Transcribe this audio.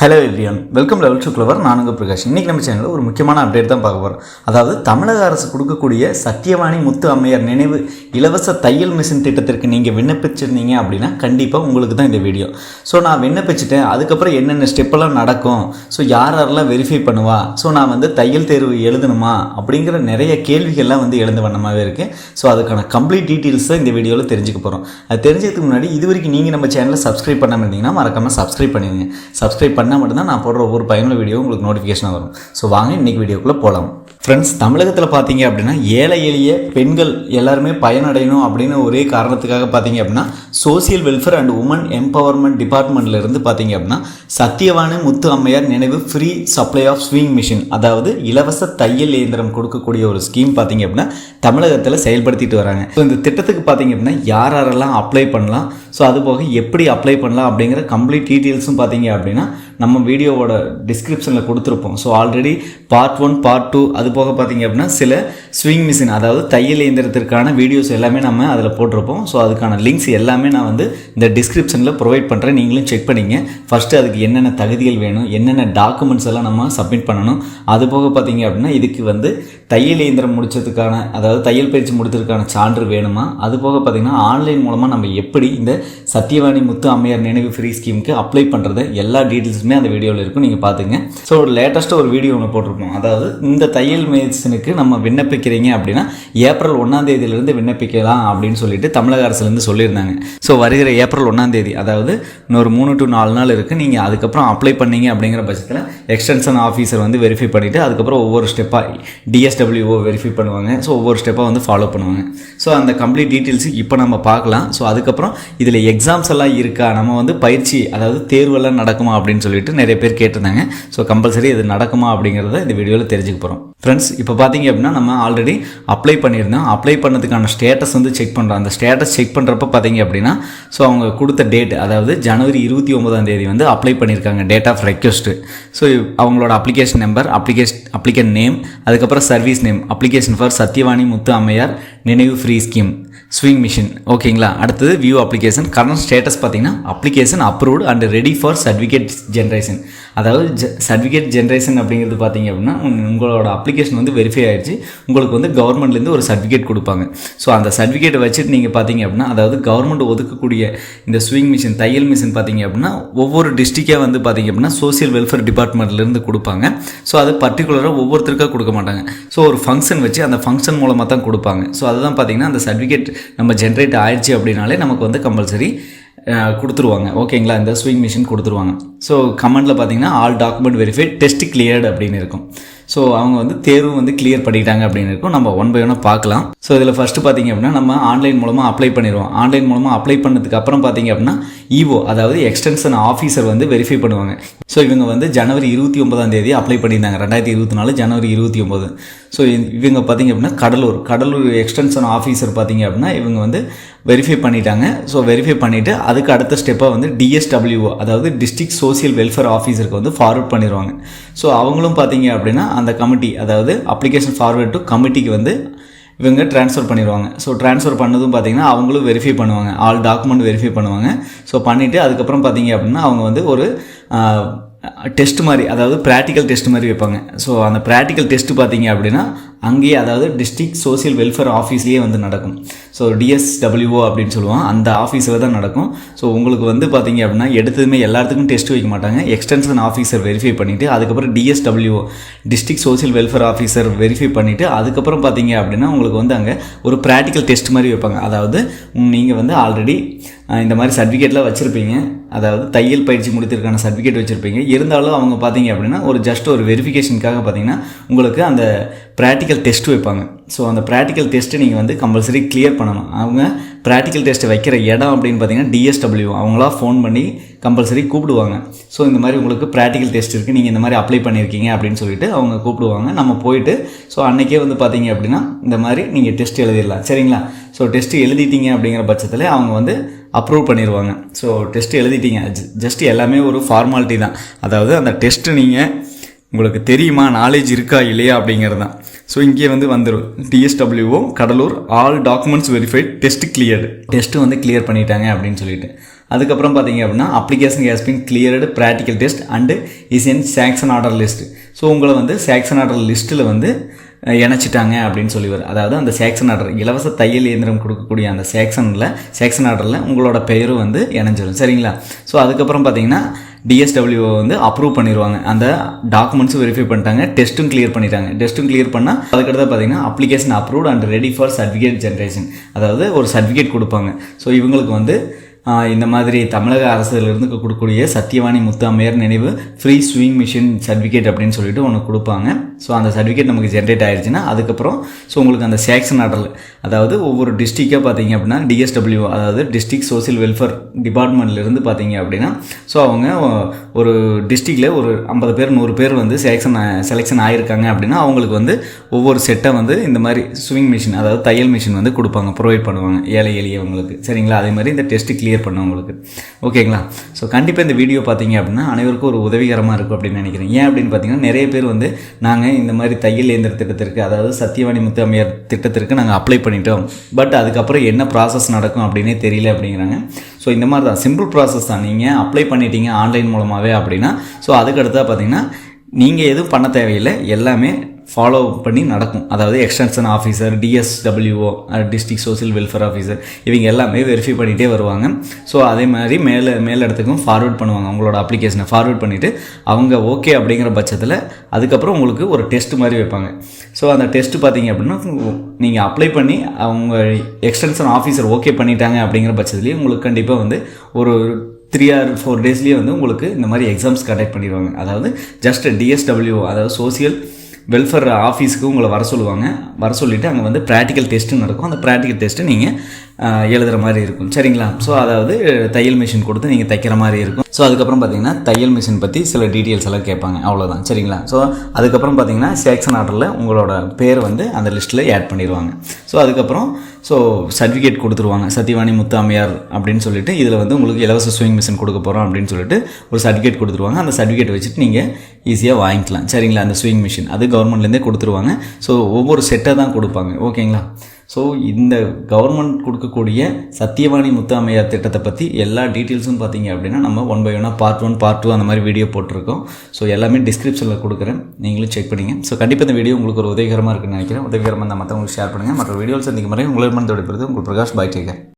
Hello everyone welcome level to clever நானுங்க பிரகாஷ். இன்றைக்கி நம்ம சேனலில் ஒரு முக்கியமான அப்டேட் தான் பார்க்க போகிறோம் அதாவது தமிழக அரசு கொடுக்கக்கூடிய சத்தியவாணி முத்து அம்மையார் நினைவு இலவச தையல் மிஷின் திட்டத்திற்கு நீங்கள் விண்ணப்பிச்சிருந்தீங்க அப்படின்னா கண்டிப்பாக உங்களுக்கு தான் இந்த வீடியோ ஸோ நான் விண்ணப்பிச்சிட்டேன். அதுக்கப்புறம் என்னென்ன ஸ்டெப்பெல்லாம் நடக்கும்? ஸோ யார் யாரெல்லாம் வெரிஃபை பண்ணுவா? ஸோ நான் வந்து தையல் தேர்வு எழுதணுமா? அப்படிங்கிற நிறைய கேள்விகள்லாம் வந்து எழுந்த வண்ணமாகவே இருக்குது ஸோ அதுக்கான கம்ப்ளீட் டீட்டெயில்ஸ் தான் இந்த வீடியோவில் தெரிஞ்சுக்க போகிறோம் அது தெரிஞ்சதுக்கு முன்னாடி இது வரைக்கும் நீங்கள் நம்ம சேனலை சப்ஸ்கிரைப் பண்ணாமல் இருந்தீங்கன்னா மறக்காமல் சப்ஸ்கிரைப் பண்ணிடுங்க சப்ஸ்கிரைப் பண்ணால் மட்டும்தான் நான் போடுற ஒவ்வொரு பயனுள்ள வீடியோ உங்களுக்கு நோட்டிஃபிகேஷன் வரும். ஸோ வாங்க இன்றைக்கி வீடியோக்குள்ளே போகலாம் ஃப்ரெண்ட்ஸ் தமிழகத்தில் பார்த்தீங்க அப்படின்னா ஏழை எளிய பெண்கள் எல்லாருமே பயனடையணும் அப்படின்னு ஒரே காரணத்துக்காக பார்த்தீங்க அப்படின்னா social welfare and women empowerment டிபார்ட்மெண்ட்ல இருந்து பார்த்தீங்க அப்படின்னா சத்தியவாணி முத்து அம்மையார் நினைவு free supply of sewing machine அதாவது இலவச தையல் இயந்திரம் கொடுக்கக்கூடிய ஒரு ஸ்கீம் பார்த்தீங்க அப்படின்னா தமிழகத்தில் செயல்படுத்திட்டு வராங்க. ஸோ இந்த திட்டத்துக்கு பார்த்தீங்க அப்படின்னா யார் யாரெல்லாம் அப்ளை பண்ணலாம்? ஸோ அது போக எப்படி அப்ளை பண்ணலாம் அப்படிங்கிற கம்ப்ளீட் டீட்டெயில்ஸும் பார்த்தீங்க அப்படின்னா நம்ம வீடியோவோட டிஸ்கிரிப்ஷனில் கொடுத்துருப்போம். So already part one part two அது போக பார்த்தீங்க அப்படின்னா சில ஸ்விங் மிஷின் அதாவது தையல் இயந்திரத்திற்கான வீடியோஸ் எல்லாமே நம்ம அதில் போட்டிருப்போம். ஸோ அதுக்கான லிங்க்ஸ் எல்லாமே நான் வந்து இந்த டிஸ்கிரிப்ஷனில் ப்ரொவைட் பண்ணுறேன் நீங்களும் செக் பண்ணிங்க. ஃபஸ்ட்டு அதுக்கு என்னென்ன தகுதிகள் வேணும் என்னென்ன டாக்குமெண்ட்ஸ் எல்லாம் நம்ம சப்மிட் பண்ணணும். அது போக பார்த்தீங்க அப்படின்னா இதுக்கு வந்து தையல் இயந்திரம் முடிச்சதுக்கான அதாவது தையல் பயிற்சி முடித்ததுக்கான சான்று வேணுமா? அது போக பார்த்தீங்கன்னா ஆன்லைன் மூலமாக நம்ம எப்படி இந்த சத்யவாணி முத்து அம்மையார் நினைவு ஃப்ரீ ஸ்கீமுக்கு அப்ளை பண்ணுறது எல்லா டீட்டெயில்ஸுமே அந்த வீடியோவில் இருக்கும். நீங்கள் பார்த்துங்க ஸோ ஒரு லேட்டஸ்ட்டாக ஒரு வீடியோ ஒன்று போட்டிருப்போம் அதாவது இந்த தையல் மெடிசனுக்கு நம்ம விண்ணப்பிக்கிறீங்க அப்படின்னா ஏப்ரல் ஒன்றாம் தேதியிலேருந்து விண்ணப்பிக்கலாம் அப்படின்னு சொல்லிட்டு தமிழக அரசுலேருந்து சொல்லியிருந்தாங்க. ஸோ வருகிற ஏப்ரல் ஒன்றாம் தேதி அதாவது இன்னொரு மூணு டு நாலு நாள் இருக்குது நீங்கள் அதுக்கப்புறம் அப்ளை பண்ணீங்க அப்படிங்கிற பட்சத்தில் எக்ஸ்டென்ஷன் ஆஃபீஸர் வந்து வெரிஃபை பண்ணிவிட்டு அதுக்கப்புறம் ஒவ்வொரு ஸ்டெப்பாக டிஎஸ்டபிள்யூஓ வெரிஃபை பண்ணுவாங்க. ஸோ ஒவ்வொரு ஸ்டெப்பாக வந்து ஃபாலோ பண்ணுவாங்க. ஸோ அந்த கம்ப்ளீட் டீட்டெயில்ஸ் இப்போ நம்ம பார்க்கலாம். ஸோ அதுக்கப்புறம் இதில் எக்ஸாம்ஸ் எல்லாம் இருக்கா? நம்ம வந்து பயிற்சி அதாவது தேர்வெல்லாம் நடக்குமா அப்படின்னு சொல்லிட்டு நிறைய பேர் கேட்டிருந்தாங்க. ஸோ கம்பல்சரி இது நடக்குமா அப்படிங்கிறத இந்த வீடியோவில் தெரிஞ்சுக்க போகிறோம் ஃப்ரெண்ட்ஸ் இப்போ பார்த்தீங்க அப்படின்னா நம்ம ஆல்ரெடி அப்ளை பண்ணியிருந்தோம். அப்ளை பண்ணதுக்கான ஸ்டேட்டஸ் வந்து செக் பண்ணுறோம் அந்த ஸ்டேட்டஸ் செக் பண்ணுறப்ப பார்த்தீங்க அப்படின்னா ஸோ அவங்க கொடுத்த டேட் அதாவது ஜனவரி இருபத்தி ஒன்பதாம் தேதி வந்து அப்ளை பண்ணியிருக்காங்க. டேட் ஆஃப் ரெக்வஸ்ட்டு ஸோ அவங்களோட application number application applicant name அதுக்கப்புறம் service name application for Sathyavani Muthu அம்மையார் நினைவு ஃப்ரீ ஸ்கீம் ஸ்விங் மிஷின் ஓகேங்களா அடுத்தது வியூ அப்ளிகேஷன் கரண்ட் ஸ்டேட்டஸ் பார்த்தீங்கன்னா application approved and ready for certificate generation அதாவது certificate generation அப்படிங்கிறது பார்த்தீங்க அப்படின்னா உங்களோட அப்ளிகேஷன் வந்து வெரிஃபை ஆயிடுச்சு உங்களுக்கு வந்து கவர்மெண்ட்லேருந்து ஒரு சர்டிஃபிகேட் கொடுப்பாங்க. ஸோ அந்த சர்டிஃபிகேட்டை வச்சுட்டு நீங்கள் பார்த்தீங்க அப்படின்னா அதாவது கவர்மெண்ட் ஒதுக்கக்கூடிய இந்த ஸ்விங் மிஷின் தையல் மிஷின் பார்த்தீங்க அப்படின்னா ஒவ்வொரு டிஸ்ட்ரிக்டாக வந்து பார்த்தீங்க அப்படின்னா சோசியல் வெல்ஃபேர் டிபார்ட்மெண்ட்லேருந்து கொடுப்பாங்க. ஸோ அது பர்டிகுலராக ஒவ்வொருத்தருக்காக கொடுக்க மாட்டாங்க. ஸோ ஒரு ஃபங்க்ஷன் வச்சு அந்த ஃபங்க்ஷன் மூலமாக தான் கொடுப்பாங்க. ஸோ அதுதான் பார்த்தீங்கன்னா அந்த சர்டிஃபிகேட் நம்ம ஜென்ரேட் ஆயிடுச்சு அப்படின்னாலே நமக்கு வந்து கம்பல்சரி கொடுத்துருவாங்க. ஓகேங்களா இந்த ஸ்விங் மிஷின் கொடுத்துருவாங்க. ஸோ கமெண்டில் பார்த்தீங்கன்னா all document verified test cleared அப்படின்னு இருக்கும். ஸோ அவங்க வந்து தேர்வு வந்து கிளியர் பண்ணிட்டாங்க அப்படின்னு இருக்கும். நம்ம ஒன் பை ஒன்னாக பார்க்கலாம். ஸோ இதில் ஃபஸ்ட்டு பார்த்தீங்க அப்படின்னா நம்ம ஆன்லைன் மூலமாக அப்ளை பண்ணிடுவோம். ஆன்லைன் மூலமாக அப்ளை பண்ணதுக்கு அப்புறம் பார்த்தீங்க அப்படின்னா இஓ அதாவது எக்ஸ்டென்ஷன் ஆஃபீஸர் வந்து வெரிஃபை பண்ணுவாங்க. ஸோ இவங்க வந்து ஜனவரி இருபத்தி ஒன்பதாம் தேதி அப்ளை பண்ணியிருந்தாங்க. ரெண்டாயிரத்தி இருபத்தி நாலு ஜனவரி இருபத்தி ஒம்பது ஸோ இவங்க பார்த்தீங்க அப்படின்னா கடலூர் கடலூர் எக்ஸ்டென்ஷன் ஆஃபீஸர் பார்த்தீங்க அப்படின்னா இவங்க வந்து வெரிஃபை பண்ணிட்டாங்க. ஸோ வெரிஃபை பண்ணிவிட்டு அதுக்கு அடுத்த ஸ்டெப்பாக வந்து டிஎஸ்டபிள்யூஓ அதாவது டிஸ்ட்ரிக்ட் சோசியல் வெல்ஃபேர் ஆஃபீஸருக்கு வந்து ஃபார்வர்ட் பண்ணிடுவாங்க ஸோ அவங்களும் பார்த்தீங்க அப்படின்னா அந்த கமிட்டி அதாவது அப்ளிகேஷன் ஃபார்வர்ட் டு கமிட்டிக்கு வந்து இவங்க ட்ரான்ஸ்ஃபர் பண்ணிடுவாங்க ஸோ ட்ரான்ஸ்ஃபர் பண்ணதும் பார்த்தீங்கன்னா அவங்களும் வெரிஃபை பண்ணுவாங்க. ஆல் டாக்குமெண்ட் வெரிஃபை பண்ணுவாங்க. ஸோ பண்ணிவிட்டு அதுக்கப்புறம் பார்த்தீங்க அப்படின்னா அவங்க வந்து ஒரு டெஸ்ட் மாதிரி அதாவது ப்ராக்டிக்கல் டெஸ்ட் மாதிரி வைப்பாங்க. ஸோ அந்த ப்ராக்டிக்கல் டெஸ்ட் பார்த்தீங்க அப்படின்னா அங்கேயே அதாவது டிஸ்ட்ரிக்ட் சோசியல் வெல்ஃபேர் ஆஃபீஸ்லேயே வந்து நடக்கும். ஸோ டிஎஸ்டபிள்யூஓ அப்படின்னு சொல்லுவோம் அந்த ஆஃபீஸில் தான் நடக்கும். ஸோ உங்களுக்கு வந்து பார்த்தீங்க அப்படின்னா எடுத்ததுமே எல்லாத்துக்கும் டெஸ்ட் வைக்க மாட்டாங்க. எக்ஸ்டென்ஷன் ஆஃபீஸர் வெரிஃபை பண்ணிவிட்டு அதுக்கப்புறம் DSWO district social welfare officer verify பண்ணிவிட்டு அதுக்கப்புறம் பார்த்தீங்க அப்படின்னா உங்களுக்கு வந்து அங்கே ஒரு ப்ராக்டிக்கல் டெஸ்ட் மாதிரி வைப்பாங்க. அதாவது நீங்கள் வந்து ஆல்ரெடி இந்த மாதிரி சர்டிஃபிகேட்லாம் வச்சுருப்பீங்க. அதாவது தையல் பயிற்சி முடித்திருக்கான சர்டிஃபிகேட் வச்சுருப்பீங்க. இருந்தாலும் அவங்க பார்த்தீங்க அப்படின்னா ஒரு ஜஸ்ட் ஒரு வெரிஃபிகேஷனுக்காக பார்த்தீங்கன்னா உங்களுக்கு அந்த ப்ராக்டிக்கல் டெஸ்ட் வைப்பாங்க. ஸோ அந்த ப்ராக்டிக்கல் டெஸ்ட்டு நீங்கள் வந்து கம்பல்சரி கிளியர் பண்ணணும். அவங்க ப்ராக்டிக்கல் டெஸ்ட்டு வைக்கிற இடம் அப்படின்னு பார்த்தீங்கன்னா டிஎஸ்டபிள்யூ அவங்களா ஃபோன் பண்ணி கம்பல்சரி கூப்பிடுவாங்க. ஸோ இந்த மாதிரி உங்களுக்கு ப்ராக்டிக்கல் டெஸ்ட் இருக்குது நீங்கள் இந்த மாதிரி அப்ளை பண்ணியிருக்கீங்க அப்படின்னு சொல்லிட்டு அவங்க கூப்பிடுவாங்க. நம்ம போயிட்டு ஸோ அன்றைக்கே வந்து பார்த்தீங்க அப்படின்னா இந்த மாதிரி நீங்கள் டெஸ்ட் எழுதிடலாம். சரிங்களா? ஸோ டெஸ்ட் எழுதிட்டீங்க அப்படிங்கிற பட்சத்தில் அவங்க வந்து அப்ரூவ் பண்ணிடுவாங்க ஸோ டெஸ்ட் எழுதிட்டீங்க. ஜஸ்ட் எல்லாமே ஒரு ஃபார்மாலிட்டி தான். அதாவது அந்த டெஸ்ட்டு நீங்கள் உங்களுக்கு தெரியுமா நாலேஜ் இருக்கா இல்லையா அப்படிங்கிறது தான். ஸோ இங்கே வந்து வந்துடும் DSWO Cuddalore all documents verified test cleared test வந்து கிளியர் பண்ணிட்டாங்க அப்படின்னு சொல்லிட்டு. அதுக்கப்புறம் பார்த்தீங்க அப்படின்னா application case been cleared practical test and is in sanction order list so உங்களை வந்து சேக்ஷன் ஆர்டர் லிஸ்ட்டில் வந்து இணைச்சிட்டாங்க அப்படின்னு சொல்லி வரும் அதாவது அந்த சேக்ஷன் ஆர்டர் இலவச தையல் இயந்திரம் கொடுக்கக்கூடிய அந்த சேக்ஷனில் சேக்ஷன் ஆர்டரில் உங்களோட பெயரும் வந்து இணைஞ்சிடும் சரிங்களா? ஸோ அதுக்கப்புறம் பார்த்தீங்கன்னா டிஎஸ்டபிள்யூ வந்து அப்ரூவ் பண்ணிடுவாங்க அந்த டாக்குமெண்ட்ஸும் வெரிஃபை பண்ணிட்டாங்க. டெஸ்ட்டும் கிளியர் பண்ணிட்டாங்க. டெஸ்ட்டும் கிளியர் பண்ணால் அதுக்கடுத்து பார்த்தீங்கன்னா application approved and ready for certificate generation அதாவது ஒரு சர்டிஃபிகேட் கொடுப்பாங்க. ஸோ இவங்களுக்கு வந்து இந்த மாதிரி தமிழக அரசுலேருந்து கொடுக்கக்கூடிய சத்தியவாணி முத்து நினைவு ஃப்ரீ ஸ்விங் மிஷின் சர்டிஃபிகேட் அப்படின்னு சொல்லிட்டு ஒன்று கொடுப்பாங்க. ஸோ அந்த சர்டிஃபிகேட் நமக்கு ஜென்ரேட் ஆயிடுச்சுன்னா அதுக்கப்புறம் ஸோ உங்களுக்கு அந்த சேக்ஷன் ஆர்டர் அதாவது ஒவ்வொரு டிஸ்ட்ரிக்டாக பார்த்தீங்க அப்படின்னா டிஎஸ்டபிள்யூ அதாவது டிஸ்ட்ரிக் சோசியல் வெல்ஃபேர் டிபார்ட்மெண்ட்லேருந்து பார்த்தீங்க அப்படின்னா ஸோ அவங்க ஒரு டிஸ்ட்ரிக்டில் ஒரு ஐம்பது பேர் நூறு பேர் வந்து செலெக்ஷன் செலெக்ஷன் ஆகியிருக்காங்க அப்படின்னா அவங்களுக்கு வந்து ஒவ்வொரு செட்டை வந்து இந்த மாதிரி ஸ்விங் மிஷின் அதாவது தையல் மிஷின் வந்து கொடுப்பாங்க ப்ரொவைட் பண்ணுவாங்க ஏழை எளியவங்களுக்கு. சரிங்களா? அதே மாதிரி இந்த டெஸ்ட் கிளியர் பண்ணவங்களுக்கு ஓகேங்களா ஸோ கண்டிப்பாக இந்த வீடியோ பார்த்தீங்க அப்படின்னா அனைவருக்கும் ஒரு உதவிகரமாக இருக்கும் அப்படின்னு நினைக்கிறேன். ஏன் அப்படின்னு பார்த்தீங்கன்னா நிறைய பேர் வந்து நாங்கள் இந்த மாதிரி தையல் இயந்திர திட்டத்திற்கு அதாவது சத்தியவாணி முத்து அம்மையார் திட்டத்திற்கு நாங்கள் அப்ளை பண்ணிட்டோம். பட் அதுக்கப்புறம் என்ன ப்ராசஸ் நடக்கும் அப்படின்னே தெரியல அப்படிங்கிறாங்க. ஸோ இந்த மாதிரி தான். சிம்பிள் ப்ராசஸ் தான். நீங்கள் அப்ளை பண்ணிட்டீங்க ஆன்லைன் மூலமாகவே அப்படின்னா ஸோ அதுக்கடுத்தா பார்த்தீங்கன்னா நீங்கள் எதுவும் பண்ண தேவையில்லை. எல்லாமே ஃபாலோ பண்ணி நடக்கும். அதாவது extension officer DSWO district social welfare officer இவங்க எல்லாமே வெரிஃபை பண்ணிகிட்டே வருவாங்க. ஸோ அதே மாதிரி மேலே மேல் இடத்துக்கும் ஃபார்வர்ட் பண்ணுவாங்க. அவங்களோட அப்ளிகேஷனை ஃபார்வர்ட் பண்ணிவிட்டு அவங்க ஓகே அப்படிங்கிற பட்சத்தில் அதுக்கப்புறம் உங்களுக்கு ஒரு டெஸ்ட் மாதிரி வைப்பாங்க. ஸோ அந்த டெஸ்ட் பார்த்தீங்க அப்படின்னா நீங்கள் அப்ளை பண்ணி அவங்க எக்ஸ்டென்ஷன் ஆஃபீஸர் ஓகே பண்ணிட்டாங்க அப்படிங்கிற பட்சத்துலேயே உங்களுக்கு கண்டிப்பாக வந்து ஒரு த்ரீ ஆர் ஃபோர் டேஸ்லேயே வந்து உங்களுக்கு இந்த மாதிரி எக்ஸாம்ஸ் கண்டக்ட் பண்ணிடுவாங்க. அதாவது ஜஸ்ட் டிஎஸ்டபிள்யூ அதாவது சோசியல் வெல்ஃபேர் ஆஃபீஸுக்கு உங்களை வர சொல்லுவாங்க. வர சொல்லிவிட்டு அங்கே வந்து ப்ராக்டிக்கல் டெஸ்ட்டு நடக்கும். அந்த ப்ராக்டிக்கல் டெஸ்ட்டு நீங்கள் எழுதுகிற மாதிரி இருக்கும். சரிங்களா? ஸோ அதாவது தையல் மிஷின் கொடுத்து நீங்கள் தைக்கிற மாதிரி இருக்கும். ஸோ அதுக்கப்புறம் பார்த்தீங்கன்னா தையல் மிஷின் பற்றி சில டீட்டெயில்ஸ் எல்லாம் கேட்பாங்க. அவ்வளோதான் சரிங்களா? ஸோ அதுக்கப்புறம் பார்த்தீங்கன்னா செலெக்ஷன் ஆர்டரில் உங்களோட பேர் வந்து அந்த லிஸ்ட்டில் ஆட் பண்ணிடுவாங்க ஸோ அதுக்கப்புறம் ஸோ சர்டிஃபிகேட் கொடுத்துருவாங்க. சத்தியவாணி முத்து அப்படின்னு சொல்லிட்டு இதில் வந்து உங்களுக்கு இலவச ஸ்விங் மிஷின் கொடுக்க போகிறோம் அப்படின்னு சொல்லிட்டு ஒரு சர்டிஃபிகேட் கொடுத்துருவாங்க. அந்த சர்டிஃபிகேட் வச்சுட்டு நீங்கள் ஈஸியாக வாங்கிக்கலாம். சரிங்களா? அந்த ஸ்விங் மிஷின் அது கவர்மெண்ட்லேருந்தே கொடுத்துருவாங்க. ஸோ ஒவ்வொரு செட்டை தான் கொடுப்பாங்க. ஓகேங்களா ஸோ இந்த கவர்மெண்ட் கொடுக்கக்கூடிய சத்தியவாணி முத்து திட்டத்தை பற்றி எல்லா டீட்டெயில்ஸும் பார்த்தீங்க அப்படின்னா நம்ம ஒன் பை ஒன்னாக பார்ட் ஒன் பார்ட் டூ அந்த மாதிரி வீடியோ போட்டிருக்கோம். ஸோ எல்லாமே டிஸ்கிரிப்ஷனில் கொடுக்குறேன். நீங்களும் செக் பண்ணிங்க. ஸோ கண்டிப்பாக இந்த வீடியோ உங்களுக்கு ஒரு உதவிகரமாக இருக்குன்னு நினைக்கிறேன். உதவிகரமாக இருந்தால் மற்றவங்களுக்கு ஷேர் பண்ணுங்கள் மற்ற வீடியோவில் சந்திக்கும் முறை உங்களிடமிருந்து பிறகு உங்கள் பிரகாஷ் பாய் டேக்கர்